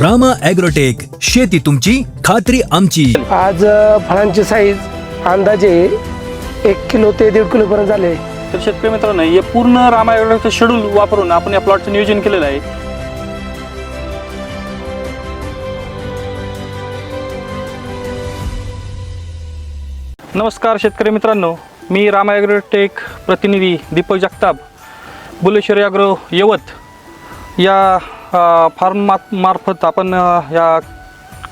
Rama agrotech शेती तुमची खात्री आमची. आज अ, फळांची साईज अंदाजे एक किलो ते दीड किलोपर्यंत झाले. तर शेतकरी मित्रांनो हे पूर्ण रामायणाचं शेड्यूल वापरून आपण या प्लॉटचं नियोजन केलेलं आहे. नमस्कार शेतकरी मित्रांनो मी रामायग्रोटेक प्रतिनिधी दीपक जगताप बुलेश्वरी अॅग्रो यवत या फार्म मा मार्फत आपण या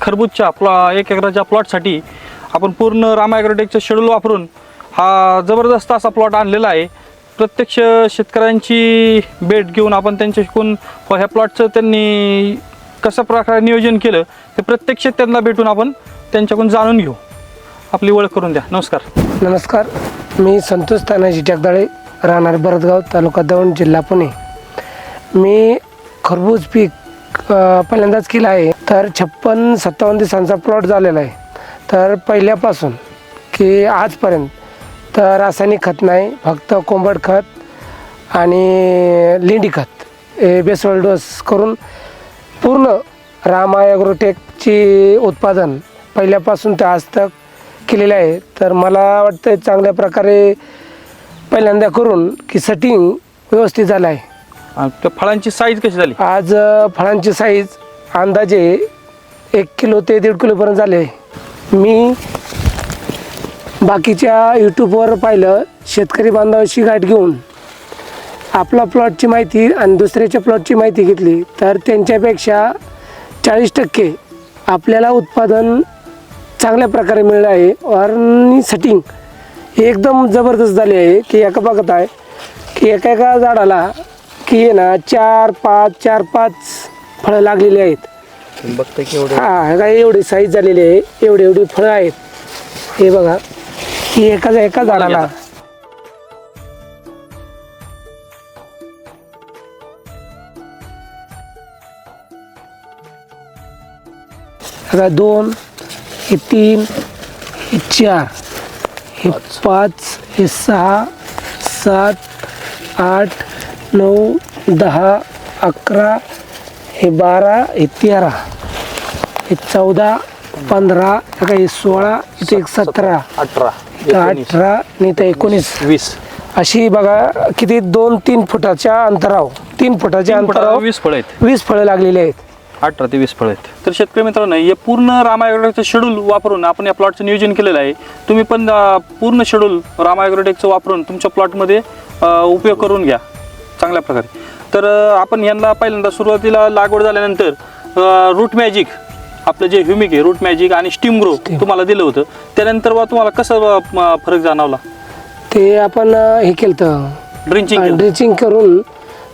खरबूजच्या प्लॉ एक एकराच्या प्लॉटसाठी आपण पूर्ण रामायग्रोटेकचं शेड्यूल वापरून हा जबरदस्त असा प्लॉट आणलेला आहे. प्रत्यक्ष शेतकऱ्यांची भेट घेऊन आपण त्यांच्याकडून ह्या प्लॉटचं त्यांनी कशा प्रकारे नियोजन केलं ते प्रत्यक्ष त्यांना भेटून आपण त्यांच्याकडून जाणून घेऊ. आपली ओळख करून द्या. नमस्कार. नमस्कार. मी संतोष तानाजी जगदाळे राहणार भरतगाव तालुका दौंड जिल्हा पुणे. मी खरबूज पीक पहिल्यांदाच केलं आहे. तर छप्पन सत्तावन्न दिवसांचा प्लॉट झालेला आहे. तर पहिल्यापासून की आजपर्यंत तर रासायनिक खत नाही फक्त कोंबड खत आणि लेंडी खत. हे बेसळ डोस करून पूर्ण रामा ॲग्रोटेकची उत्पादन पहिल्यापासून ते आज तक केलेले आहे. तर मला वाटतं चांगल्या प्रकारे पहिल्यांदा करून की सेटिंग व्यवस्थित झालं आहे. आणि त्या फळांची साईज कशी झाली? आज अ, फळांची साईज अंदाजे एक किलो ते दीड किलोपर्यंत झाले. मी बाकीच्या यूट्यूबवर पाहिलं शेतकरी बांधवाशी गाठ घेऊन. आपला प्लॉटची माहिती आणि दुसऱ्याच्या प्लॉटची माहिती घेतली तर त्यांच्यापेक्षा चाळीस टक्के आपल्याला उत्पादन चांगल्या प्रकारे मिळलं आहे. आणि सेटिंग एकदम जबरदस्त झाली आहे की एका बघत आहे की एका एका झाडाला की आहे ना चार पाच चार पाच फळं लागलेली आहेत. हा हे काय एवढी साईज झालेली आहे. एवढी एवढी फळं आहेत. हे बघा की एका एका झाडाला. दोन हे तीन हे चार हे पाच हे सहा सात आठ नऊ दहा अकरा हे बारा हे तेरा हे चौदा पंधरा काय हे सोळा इथे एक सतरा अठरा इथं अठरा आणि इथं एकोणीस. वीस. अशी बघा किती दोन तीन फुटाच्या अंतराव तीन फुटाच्या तीन फुटाला अंतराव वीस फळं आहेत. वीस फळं लागलेली आहेत. अठरा ते वीस फळं आहेत. तर शेतकरी मित्रांनो हे पूर्ण रामायग्रोटेकचं शेड्यूल वापरून आपण या प्लॉटचं नियोजन केलेलं आहे. तुम्ही पण अं, पूर्ण शेड्यूल रामायग्रोटेकचं वापरून तुमच्या प्लॉटमध्ये उपयोग करून घ्या. चांगल्या प्रकारे. तर आपण यांना पहिल्यांदा सुरुवातीला लागवड झाल्यानंतर रूट मॅजिक आपलं जे ह्युमिक आहे रूट मॅजिक आणि स्टीम ग्रो तुम्हाला दिलं होतं. त्यानंतर बा तुम्हाला कसं फरक जाणवला? ते आपण हे केलं. ड्रिंचिंग ड्रिचिंग करून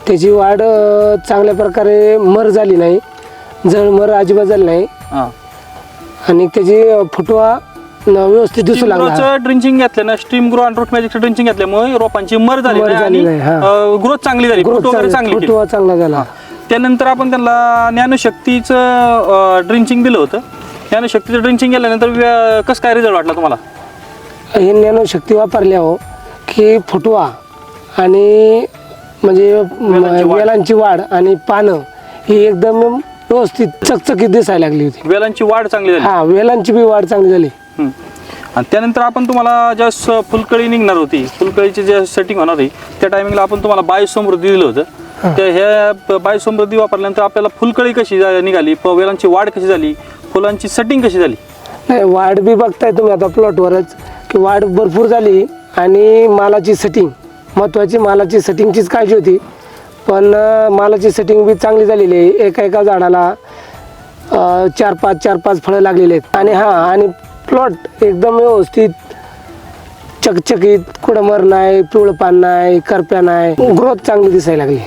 त्याची वाढ चांगल्या प्रकारे मर झाली नाही. जळमर अजिबात झाली नाही. आणि त्याची फुटवा न व्यवस्थित दिसू लागला. ड्रिंचिंग घेतल्यानं स्टीम ग्रो आणि रूट मॅजिकचं ड्रिंचिंग घेतल्यामुळे रोपांची मर झाली. मर नाही झाली आणि नाही, हा. ग्रोथ चांगली झाली. फुट वगैरे चांगली- चांगली केली. फुटवा चांगला झाला. त्यानंतर आपण त्यांना ज्ञानशक्तीचं ड्रिंचिंग दिलं होतं. ज्ञानशक्तीचं ड्रिंचिंग केल्यानंतर व्य- कसं काय रिझल्ट वाटला तुम्हाला? हे नॅनो शक्ती वापरल्या हो की फुटवा आणि म्हणजे वेलांची वाढ. वेलांची वाढ आणि पानं ही एकदम व्यवस्थित चकचकीत दिसायला लागली होती. वेलांची वाढ चांगली झाली. हा वेलांची बी वाढ चांगली झाली. आणि त्यानंतर आपण तुम्हाला ज्या स- फुलकळी निघणार होती फुलकळीची जे सेटिंग होणार होती त्या टायमिंगला आपण तुम्हाला बायो समृद्धी दिलं होतं. त्या ह्या बायो समृद्धी वापरल्यानंतर आपल्याला फुलकळी कशी जा- निघाली प- वेलांची वाढ कशी झाली फुलांची सेटिंग कशी झाली? नाही वाढ बी बघताय तुम्ही आता प्लॉटवरच की वाढ भरपूर झाली आणि मालाची सेटिंग महत्त्वाची मालाची सेटिंगचीच काळजी होती. पण अं, मालाची सेटिंग बी चांगली झालेली आहे एका एका झाडाला अं, चार पाच चार पाच फळं लागलेली आहेत. आणि हां आणि प्लॉट एकदम व्यवस्थित चकचकीत कुठं मर नाही पिवळं पान नाही करप्या नाही ग्रोथ चांगली दिसायला लागली.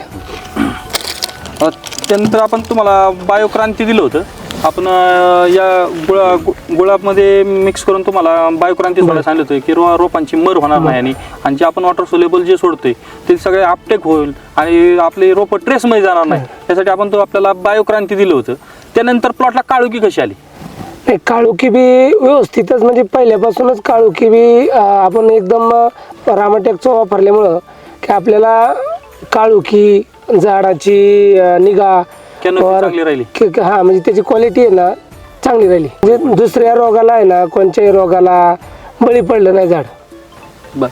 त्यानंतर आपण तुम्हाला बायोक्रांती दिलं होतं. आपण अ, या गुळा गु- गुळामध्ये मिक्स करून तुम्हाला बायोक्रांती सोडायला सांगितलं होतं की रो रोपांची मर होणार नाही आणि आणि जे आपण वॉटर सोलेबल जे सोडतोय ते सगळे आपटेक होईल आणि आपले रोपं ट्रेसमध्ये जाणार नाही. त्यासाठी आपण तो आपल्याला बायोक्रांती दिलं होतं. त्यानंतर प्लॉटला काळुकी कशी आली? नाही काळुकी बी व्यवस्थितच म्हणजे पहिल्यापासूनच काळुकी बी अं, आपण एकदम रामाटेकचं वापरल्यामुळं की आपल्याला काळुकी झाडाची निगा चांगली राहिली. हा म्हणजे त्याची क्वालिटी आहे ना चांगली राहिली. म्हणजे दुसऱ्या रोगाला आहे ना कोणत्याही रोगाला बळी पडलं नाही झाड. बर.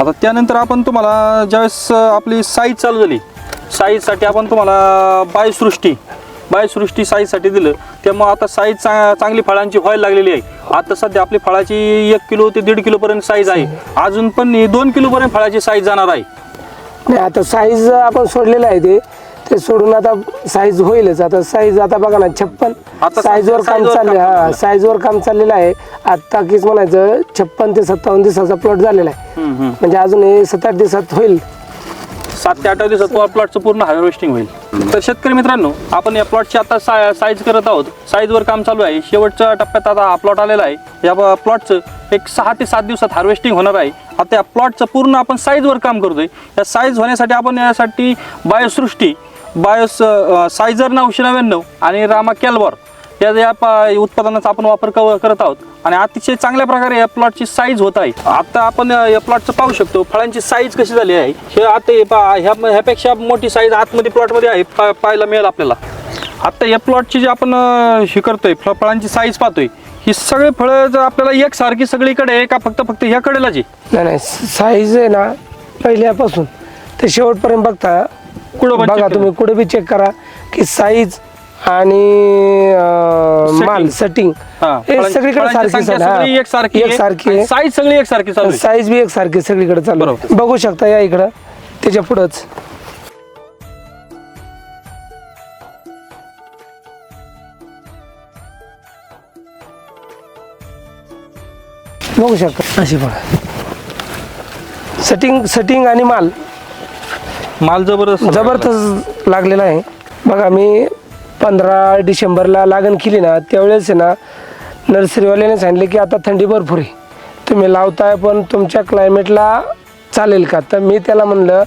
आता त्यानंतर आपण तुम्हाला ज्यावेळेस आपली साईज चालू झाली साईजसाठी आपण तुम्हाला बायसृष्टी बायसृष्टी साईजसाठी दिलं. त्यामुळे आता साईज चा चांगली फळांची व्हायला लागलेली आहे. आता सध्या आपली फळाची एक किलो ते दीड किलोपर्यंत साईज आहे. अजून पण दोन किलोपर्यंत फळाची साईज जाणार आहे. नाही आता साईज आपण सोडलेलं आहे ते. ते सोडून आता साईज होईलच. आता साईज आता बघा ना छप्पन. साईजवर काम चालले हा. साईजवर काम चाललेलं आहे. आता कीच म्हणायचं छप्पन ते सत्तावन्न दिवसाचा प्लॉट झालेला आहे. म्हणजे अजून हे सात आठ दिवसात होईल. सात ते आठ दिवसात प्लॉटचं पूर्ण हार्वेस्टिंग होईल. तर शेतकरी मित्रांनो आपण या प्लॉटची आता सा साईज करत आहोत. साईजवर काम चालू आहे. शेवटच्या टप्प्यात आता हा प्लॉट आलेला आहे. या प्लॉटचं एक सहा ते सात दिवसात हार्वेस्टिंग होणार आहे. आता या प्लॉटचं पूर्ण आपण साईजवर काम करतोय. या साईज होण्यासाठी आपण यासाठी बायोसृष्टी बायोस सायझर नऊशे नव्याण्णव आणि रामा कॅलवॉर. या या उत्पादनाचा आपण वापर क- करत आहोत आणि अतिशय चांगल्या प्रकारे या प्लॉटची साईज होत आहे. आता आपण या प्लॉटचं पाहू शकतो फळांची साईज कशी झाली आहे. हे आता ह्यापेक्षा मोठी साईज आतमध्ये प्लॉटमध्ये आहे पा- पाहायला मिळेल आपल्याला. आता या प्लॉटची जी आपण हे करतोय फळ फळांची साईज पाहतोय ही सगळी फळं जर आपल्याला एकसारखी सगळीकडे आहे का फक्त फक्त ह्या कडेला जी नाही नाही साईज आहे ना पहिल्यापासून. ते शेवटपर्यंत बघता. कुठं बघा तुम्ही कुठे बी चेक करा की साईज आणि अं, माल सेटिंग हा, हे सगळीकडे फळांची सारखी संख्या आहे, हा. सगळी एकसारखी आहे. एकसारखी आणि आहे साईज सगळी एकसारखी चालू आहे. साईज बी एकसारखी सगळीकडे चालू आहे. बरोबर. बघू शकता या इकडं त्याच्या पुढंच बघू शकता अशी बघा सेटिंग सेटिंग आणि माल माल जबरदस्त जबरदस्त लागलेला आहे बघा मी पंधरा डिसेंबरला लागण केली ना त्यावेळेस आहे ना नर्सरीवाल्याने सांगितले की आता थंडी भरपूर आहे. तुम्ही लावताय पण तुमच्या क्लायमेटला चालेल का? तर मी त्याला म्हणलं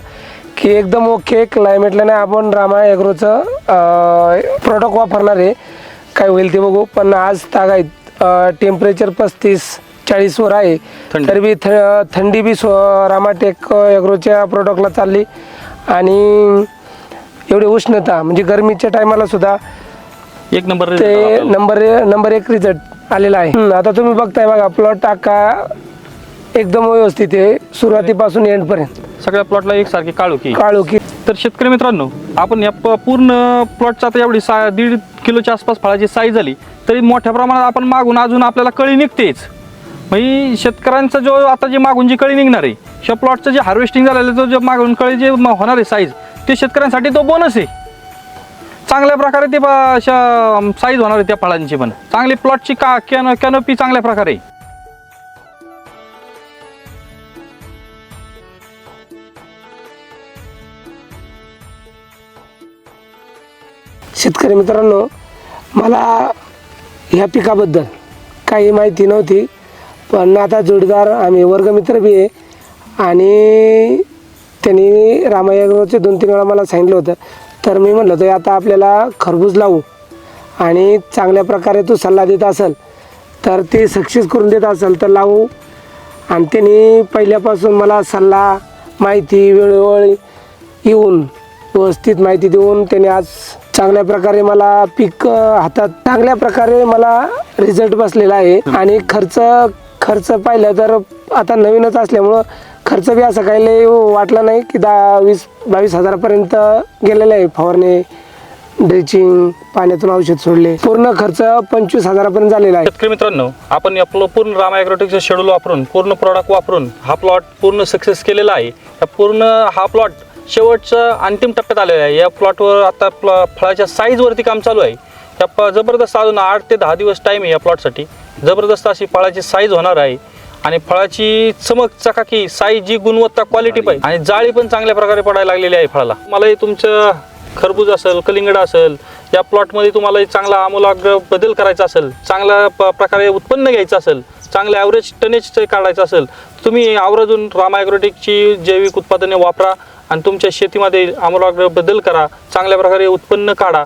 की एकदम ओके क्लायमेटला नाही आपण रामा ॲग्रोचं प्रोडक्ट वापरणार आहे. काय होईल ते बघू. पण आज तागायत टेम्परेचर पस्तीस चाळीसवर आहे. तरी बी थ थंडी बी स्व रामाटेक ॲग्रोच्या प्रोडक्टला चालली. आणि एवढी उष्णता म्हणजे गरमीच्या टायमाला सुद्धा एक नंबर ते. नंबर नंबर एक रिझल्ट आलेला आहे. आता तुम्ही बघताय बघा प्लॉट टाका. एकदम व्यवस्थित आहे. सुरुवातीपासून एंडपर्यंत सगळ्या प्लॉटला एकसारखी काळू की. काळू की. तर शेतकरी मित्रांनो आपण या प- पूर्ण प्लॉटचा आता एवढी सा दीड किलोच्या आसपास फळाची साईज झाली तरी मोठ्या प्रमाणात आपण मागून अजून आपल्याला कळी निघतेच. म्हणजे शेतकऱ्यांचा जो आता जे मागून जी कळी निघणार आहे त्या प्लॉटचं जे हार्वेस्टिंग झालेलं जो जे मागून कळी जे होणार आहे साईज ते शेतकऱ्यांसाठी तो बोनस आहे. चांगल्या प्रकारे ते साईज होणार आहे त्या फळांची पण. चांगली प्लॉटची का कॅनो कॅनोपी चांगल्या प्रकारे शेतकरी मित्रांनो मला ह्या पिकाबद्दल काही माहिती नव्हती पण आता जोडीदार आम्ही वर्गमित्र बी आहे आणि त्यांनी रामायग्रोचे दोन तीन वेळा मला सांगितलं होतं. तर मी म्हटलं होतं आता आपल्याला खरबूज लावू. आणि चांगल्या प्रकारे तू सल्ला देत असेल तर ते सक्सेस करून देत असेल तर लावू. आणि त्यांनी पहिल्यापासून मला सल्ला माहिती वेळोवेळी येऊन व्यवस्थित माहिती देऊन त्याने आज चांगल्या प्रकारे मला पीक हातात चांगल्या प्रकारे मला रिझल्ट बसलेला आहे. आणि खर्च खर्च पाहिलं तर आता नवीनच असल्यामुळं खर्च बी असं काही लई वाटला नाही की दहा वीस बावीस हजारापर्यंत गेलेलं आहे फवारणी ड्रिचिंग पाण्यातून औषध सोडले. पूर्ण खर्च पंचवीस हजारापर्यंत झालेला आहे. शेतकरी मित्रांनो आपण आपलं पूर्ण रामा ॲग्रोटेकचं शेड्यूल वापरून पूर्ण प्रॉडक्ट वापरून हा प्लॉट पूर्ण सक्सेस केलेला आहे. या पूर्ण हा प्लॉट शेवटच्या अंतिम टप्प्यात आलेला आहे. या प्लॉटवर आता प्ल फळाच्या साईजवरती काम चालू आहे. त्या प जबरदस्त अजून आठ ते दहा दिवस टाईम आहे या प्लॉटसाठी जबरदस्त अशी फळाची साईज होणार आहे. आणि फळाची चमक चकाकी साईज जी गुणवत्ता क्वालिटी पाहिजे आणि जाळी पण चांगल्या प्रकारे पडायला लागलेली आहे फळाला. मलाही तुमचं खरबूज असेल कलिंगड असेल या प्लॉटमध्ये तुम्हाला चांगला आमूलाग्र बदल करायचा असेल चांगल्या प प्रकारे उत्पन्न घ्यायचं असेल चांगलं ॲव्हरेज टनेज काढायचं असेल तुम्ही आवर्जून रामायग्रोटिकची जैविक उत्पादने वापरा आणि तुमच्या शेतीमध्ये आमूलाग्र बदल करा चांगल्या प्रकारे उत्पन्न काढा.